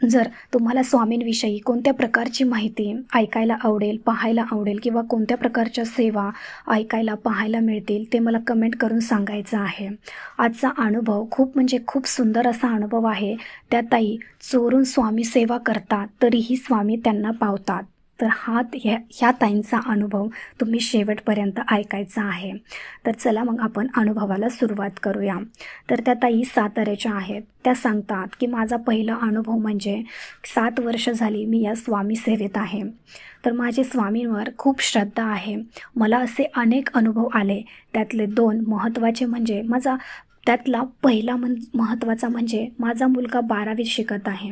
जर तुम्हाला स्वामींविषयी कोणत्या प्रकारची माहिती ऐकायला आवडेल पाहायला आवडेल किंवा कोणत्या प्रकारच्या सेवा ऐकायला पाहायला मिळतील ते मला कमेंट करून सांगायचं आहे. आजचा अनुभव खूप म्हणजे खूप सुंदर असा अनुभव आहे. त्या ताई चोरून स्वामी सेवा करतात तरीही स्वामी त्यांना पावतात. तर हा ह्या ह्या ताईंचा अनुभव तुम्ही शेवटपर्यंत ऐकायचा आहे. तर चला मग आपण अनुभवाला सुरुवात करूया. तर त्या ताई साताऱ्याच्या आहेत. त्या सांगतात की माझा पहिला अनुभव म्हणजे सात वर्ष झाली मी या स्वामी सेवेत आहे. तर माझे स्वामींवर खूप श्रद्धा आहे. मला असे अनेक अनुभव आले. त्यातले दोन महत्त्वाचे म्हणजे माझा त्यातला पहिला मन महत्त्वाचा म्हणजे माझा मुलगा बारावीत शिकत आहे.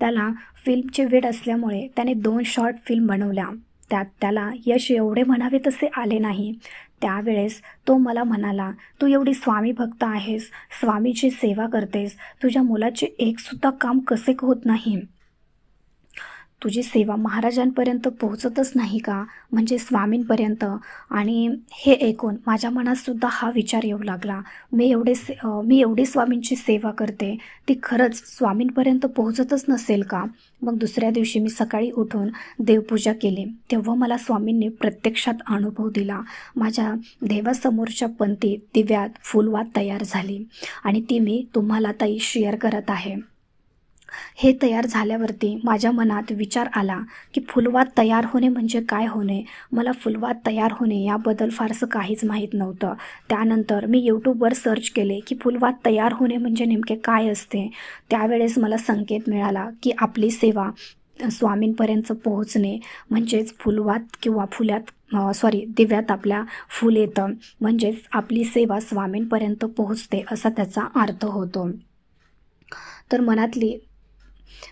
त्याला फिल्मचे वेळ असल्यामुळे त्याने दोन शॉर्ट फिल्म बनवल्या. त्यात त्याला यश एवढे म्हणावे तसे आले नाही. त्यावेळेस तो मला म्हणाला तू एवढी स्वामी भक्त आहेस स्वामीची सेवा करतेस. तुझ्या मुलाचे एकसुद्धा काम कसे होत नाही? तुझी सेवा महाराजांपर्यंत पोहोचतच नाही का? म्हणजे स्वामींपर्यंत. आणि हे ऐकून माझ्या मनातसुद्धा हा विचार येऊ लागला. मी एवढे से मी एवढी स्वामींची सेवा करते. ती खरंच स्वामींपर्यंत पोहोचतच नसेल का? मग दुसऱ्या दिवशी मी सकाळी उठून देवपूजा केली. तेव्हा मला स्वामींनी प्रत्यक्षात अनुभव दिला. माझ्या देवासमोरच्या पंथीत दिव्यात फुलवात तयार झाली. आणि ती मी तुम्हाला ताई शेअर करत आहे. हे तयार झाल्यावरती माझ्या मनात विचार आला की फुलवात तयार होणे म्हणजे काय होणे? मला फुलवात तयार होणे याबद्दल फारसं काहीच माहीत नव्हतं. त्यानंतर मी यूट्यूबवर सर्च केले की फुलवात तयार होणे म्हणजे नेमके काय असते? त्यावेळेस मला संकेत मिळाला की आपली सेवा स्वामींपर्यंत पोहोचणे म्हणजेच फुलवात किंवा फुल्यात सॉरी दिव्यात आपल्या फुल येतं म्हणजेच आपली सेवा स्वामींपर्यंत पोहोचते असा त्याचा अर्थ होतो. तर मनातली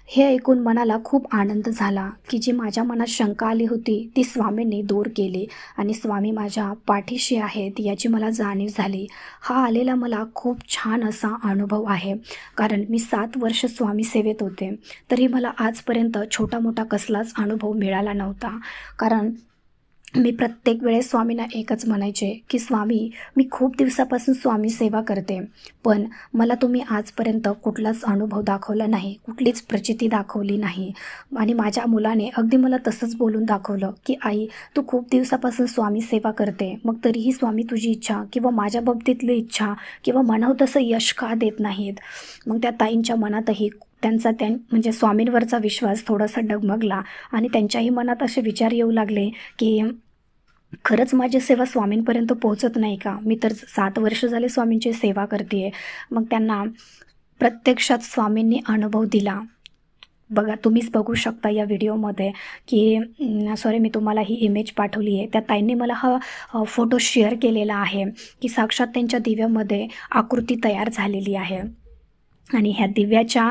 हे ऐकून मनाला खूप आनंद झाला की जी माझ्या मनात शंका आली होती ती स्वामींनी दूर केली आणि स्वामी माझ्या पाठीशी आहेत याची मला जाणीव झाली. हा आलेला मला खूप छान असा अनुभव आहे. कारण मी सात वर्ष स्वामी सेवेत होते. तरी मला आजपर्यंत छोटा मोठा कसलाच अनुभव मिळाला नव्हता. कारण मी प्रत्येक वेळेस स्वामींना एकच म्हणायचे की स्वामी मी खूप दिवसापासून स्वामी सेवा करते पण मला तुम्ही आजपर्यंत कुठलाच अनुभव दाखवला नाही कुठलीच प्रचिती दाखवली नाही. आणि माझ्या मुलाने अगदी मला तसंच बोलून दाखवलं की आई तू खूप दिवसापासून स्वामी सेवा करते मग तरीही स्वामी तुझी इच्छा किंवा माझ्या बाबतीतली इच्छा किंवा म्हणावं तसं यश का देत नाहीत? मग त्या ताईंच्या मनातही त्यांचा त्या म्हणजे स्वामींवरचा विश्वास थोडासा डगमगला आणि त्यांच्याही मनात असे विचार येऊ लागले की खरंच माझी सेवा स्वामींपर्यंत पोहोचत नाही का? मी तर सात वर्ष झाले स्वामींची सेवा करते आहे मग त्यांना प्रत्यक्षात स्वामींनी अनुभव दिला. बघा तुम्हीच बघू शकता या व्हिडिओमध्ये की सॉरी मी तुम्हाला ही इमेज पाठवली आहे. त्या ताईंनी मला हा फोटो शेअर केलेला आहे की साक्षात त्यांच्या दिव्यामध्ये आकृती तयार झालेली आहे. आणि ह्या दिव्याच्या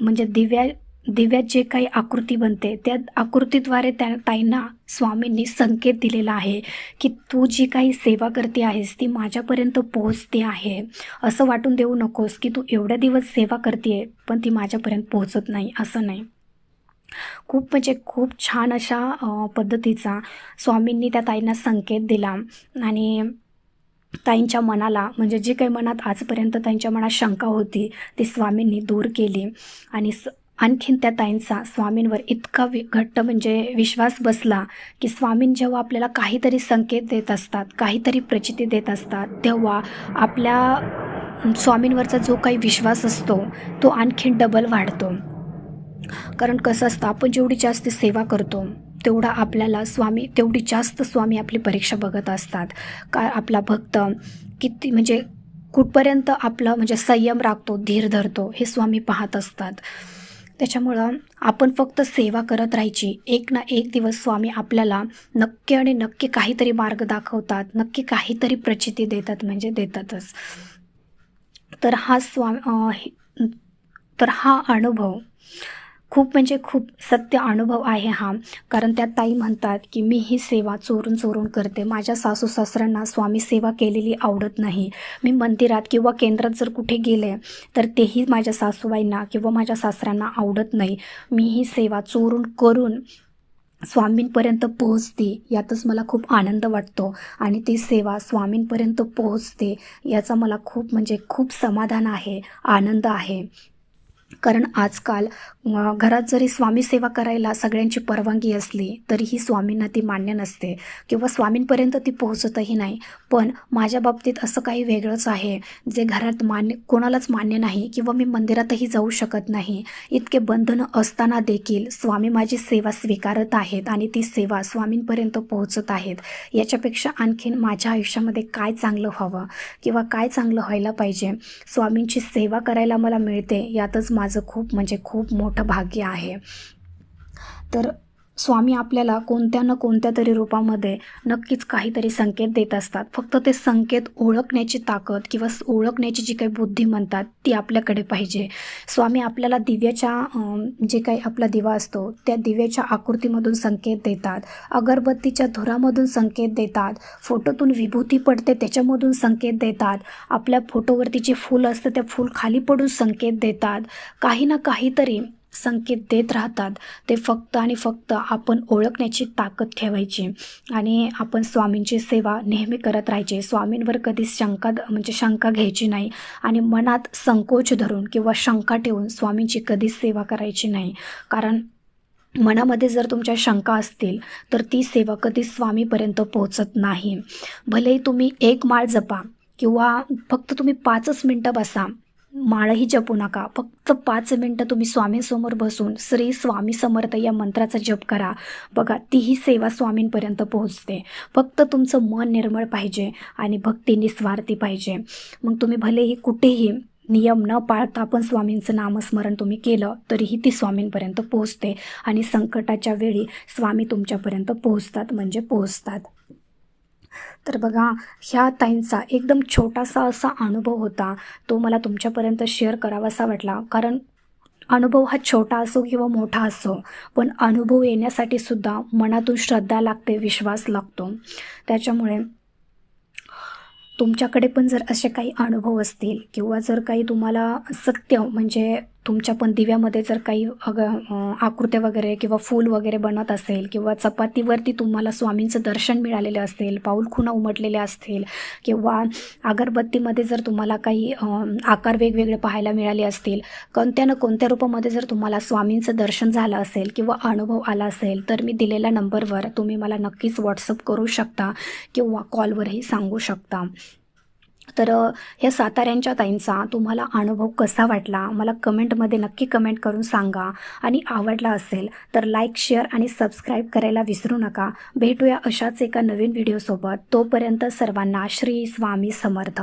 म्हणजे दिव्या दिव्यात जे काही आकृती बनते त्या आकृतीद्वारे त्या ताईंना स्वामींनी संकेत दिलेला आहे की तू जी काही सेवा करते आहेस ती माझ्यापर्यंत पोहोचते आहे. असं वाटून देऊ नकोस की तू एवढ्या दिवस सेवा करते पण ती माझ्यापर्यंत पोहोचत नाही असं नाही. खूप म्हणजे खूप छान अशा पद्धतीचा स्वामींनी त्या ताईंना संकेत दिला आणि ताईंच्या मनाला म्हणजे जी काही मनात आजपर्यंत त्यांच्या मनात शंका होती ती स्वामींनी दूर केली आणि स आणखीन त्या ताईंचा स्वामींवर इतका वि घट्ट म्हणजे विश्वास बसला की स्वामीं जेव्हा आपल्याला काहीतरी संकेत देत असतात काहीतरी प्रचिती देत असतात तेव्हा आपल्या स्वामींवरचा जो काही विश्वास असतो तो आणखीन डबल वाढतो. कारण कसं असतं आपण जेवढी जास्त सेवा करतो तेवढा आपल्याला स्वामी तेवढी जास्त स्वामी आपली परीक्षा बघत असतात. का आपला भक्त किती म्हणजे कुठपर्यंत आपलं म्हणजे संयम राखतो धीर धरतो हे स्वामी पाहत असतात. त्याच्यामुळं आपण फक्त सेवा करत राहायची. एक ना एक दिवस स्वामी आपल्याला नक्की आणि नक्की काहीतरी मार्ग दाखवतात नक्की काहीतरी प्रचिती देतात म्हणजे देतातच. तर हा स्वामी तर हा अनुभव खूप म्हणजे खूप सत्य अनुभव आहे हा. कारण त्या ताई म्हणतात की मी ही सेवा चोरून चोरून करते. माझ्या सासू सासऱ्यांना स्वामी सेवा केलेली आवडत नाही. मी मंदिरात किंवा केंद्रात जर कुठे गेले तर तेही माझ्या सासूबाईंना किंवा माझ्या सासऱ्यांना आवडत नाही. मी ही सेवा चोरून करून स्वामींपर्यंत पोहोचते यातच मला खूप आनंद वाटतो. आणि ती सेवा स्वामींपर्यंत पोहोचते याचा मला खूप म्हणजे खूप समाधान आहे आनंद आहे. कारण आजकाल घरात जरी स्वामी सेवा करायला सगळ्यांची परवानगी असली तरीही स्वामींना ती मान्य नसते किंवा स्वामींपर्यंत ती पोहोचतही नाही. पण माझ्या बाबतीत असं काही वेगळंच आहे. जे घरात मान्य कोणालाच मान्य नाही किंवा मी मंदिरातही जाऊ शकत नाही इतके बंधनं असताना देखील स्वामी माझी सेवा स्वीकारत आहेत आणि ती सेवा स्वामींपर्यंत पोहोचत आहेत. याच्यापेक्षा आणखीन माझ्या आयुष्यामध्ये काय चांगलं व्हावं किंवा काय चांगलं व्हायला पाहिजे? स्वामींची सेवा करायला मला मिळते यातच माझं खूप म्हणजे खूप मोठं भाग्य आहे. तर स्वामी आपल्याला कोणत्या ना कोणत्या तरी रूपामध्ये नक्कीच काहीतरी संकेत देत असतात. फक्त ते संकेत ओळखण्याची ताकद किंवा ओळखण्याची जी काही बुद्धी म्हणतात ती आपल्याकडे पाहिजे. स्वामी आपल्याला दिव्याच्या जे काही आपला दिवा असतो त्या दिव्याच्या आकृतीमधून संकेत देतात. अगरबत्तीच्या धुरामधून संकेत देतात. फोटोतून विभूती पडते त्याच्यामधून संकेत देतात. आपल्या फोटोवरती जे फूल असतं त्या फूल खाली पडून संकेत देतात. काही ना काहीतरी संकेत देत राहतात. ते फक्त आणि फक्त आपण ओळखण्याची ताकद ठेवायची आणि आपण स्वामींची सेवा नेहमी करत राहायची. स्वामींवर कधीच शंका द- म्हणजे शंका घ्यायची नाही आणि मनात संकोच धरून किंवा शंका ठेवून स्वामींची कधीच सेवा करायची नाही. कारण मनामध्ये जर तुमच्या शंका असतील तर ती सेवा कधीच स्वामीपर्यंत पोहोचत नाही. भलेही तुम्ही एक माळ जपा किंवा फक्त तुम्ही पाचच मिनटं बसा माळही जपू नका. फक्त पाच मिनटं तुम्ही स्वामींसमोर बसून श्री स्वामी समर्थ या मंत्राचा जप करा. बघा तीही सेवा स्वामींपर्यंत पोहोचते. फक्त तुमचं मन निर्मळ पाहिजे आणि भक्ती निस्वार्थी पाहिजे. मग तुम्ही भलेही कुठेही नियम न पाळता पण स्वामींचं नामस्मरण तुम्ही केलं तरीही ती स्वामींपर्यंत पोहोचते. आणि संकटाच्या वेळी स्वामी तुमच्यापर्यंत पोहोचतात म्हणजे पोहोचतात. तर बघा ह्या ताईंचा एकदम छोटासा असा अनुभव होता. तो मला तुमच्यापर्यंत शेअर करावासा वाटला. कारण अनुभव हा छोटा असो किंवा मोठा असो पण अनुभव येण्यासाठी सुद्धा मनातून श्रद्धा लागते विश्वास लागतो. त्याच्यामुळे तुमच्याकडे पण जर असे काही अनुभव असतील किंवा जर काही तुम्हाला सत्य म्हणजे तुमच्या पण दिव्यामध्ये जर काही अग आकृत्या वगैरे किंवा फूल वगैरे बनत असेल किंवा चपातीवरती तुम्हाला स्वामींचं दर्शन मिळालेलं असेल पाऊलखुणा उमटलेल्या असतील किंवा अगरबत्तीमध्ये जर तुम्हाला काही आकार वेगवेगळे पाहायला मिळाले असतील कोणत्या ना कोणत्या रूपामध्ये जर तुम्हाला स्वामींचं दर्शन झालं असेल किंवा अनुभव आला असेल तर मी दिलेल्या नंबरवर तुम्ही मला नक्कीच व्हॉट्सअप करू शकता किंवा कॉलवरही सांगू शकता. तर ह्या साताऱ्यांच्या ताईंचा तुम्हाला अनुभव कसा वाटला? मला कमेंटमध्ये नक्की कमेंट करून सांगा आणि आवडला असेल तर लाईक शेअर आणि सबस्क्राईब करायला विसरू नका. भेटूया अशाच एका नवीन व्हिडिओसोबत. तोपर्यंत सर्वांना श्री स्वामी समर्थ.